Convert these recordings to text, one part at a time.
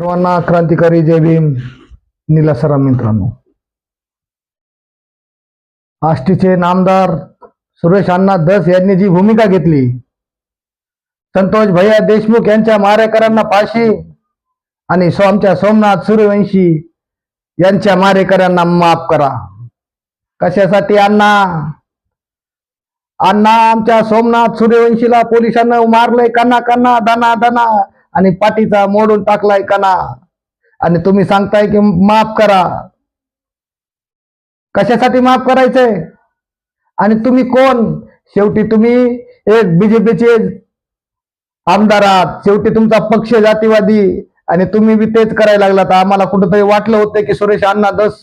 सर्वांना क्रांतिकारी जय भीम. निलासराम मित्रांनो. आष्टीचे नामदार सुरेश अण्णा दस यांनी जी भूमिका घेतली संतोष भैया देशमुख यांच्या मारेकऱ्यांना फाशी आणि सो आमच्या सोमनाथ सूर्यवंशी यांच्या मारेकऱ्यांना माफ करा. कशासाठी अण्णा? अण्णा आमच्या सोमनाथ सूर्यवंशीला पोलिसांना मारलंय कन्ना कन्ना दना दना आणि पाठीचा मोडून टाकलाय कना आणि तुम्ही सांगताय की माफ करा. कशासाठी माफ करायचंय? आणि तुम्ही कोण? शेवटी तुम्ही एक बीजेपीचे आमदार आहात. शेवटी तुमचा पक्ष जातीवादी. आणि तुम्ही बी तेच करायला लागलात. आम्हाला कुठंतरी वाटलं होतं की सुरेश अण्णा दस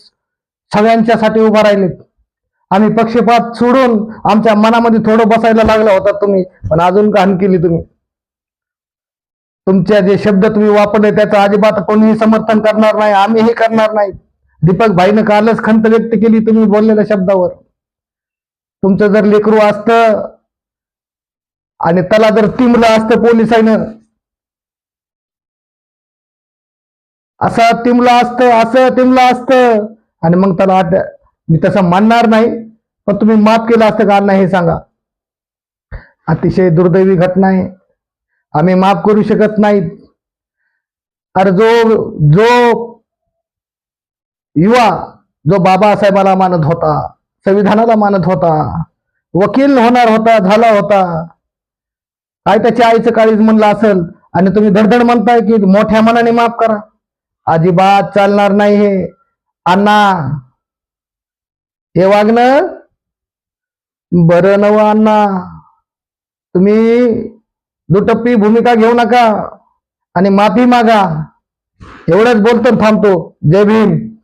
सगळ्यांच्यासाठी उभा राहिलेत. आम्ही पक्षपात सोडून आमच्या मनामध्ये थोडं बसायला लागला होता तुम्ही. पण अजून घाण केली तुम्ही. तुमच्या जे शब्द तुम्ही वापरले त्याचं अजिबात कोणीही समर्थन करणार नाही आम्हीही करणार नाही. दीपक भाईनं कालच खंत व्यक्त केली तुम्ही बोललेल्या शब्दावर. तुमचं जर लेकरू असतं आणि त्याला जर तिमलं असतं पोलिसांनं असं तिमलं असतं असं तिमलं असतं आणि मग त्याला मी तसं मानणार नाही पण तुम्ही माफ केलं असतं का? नाही हे सांगा. अतिशय दुर्दैवी घटना आहे. आम्ही माफ करू शकत नाही अरे जो जो युवा जो बाबासाहेबाला मानत होता संविधानाला मानत होता वकील होणार होता झाला होता काय त्याच्या आईचं काळीज म्हणलं असेल आणि तुम्ही धडधड म्हणताय की मोठ्या मनाने माफ करा. अजिबात चालणार नाही हे. अण्णा हे वागणं बरं नव अण्णा. तुम्ही दुटप्पी भूमिका घेऊ नका आणि माफी मागा. एवढंच बोलतो थांबतो. जय भीम.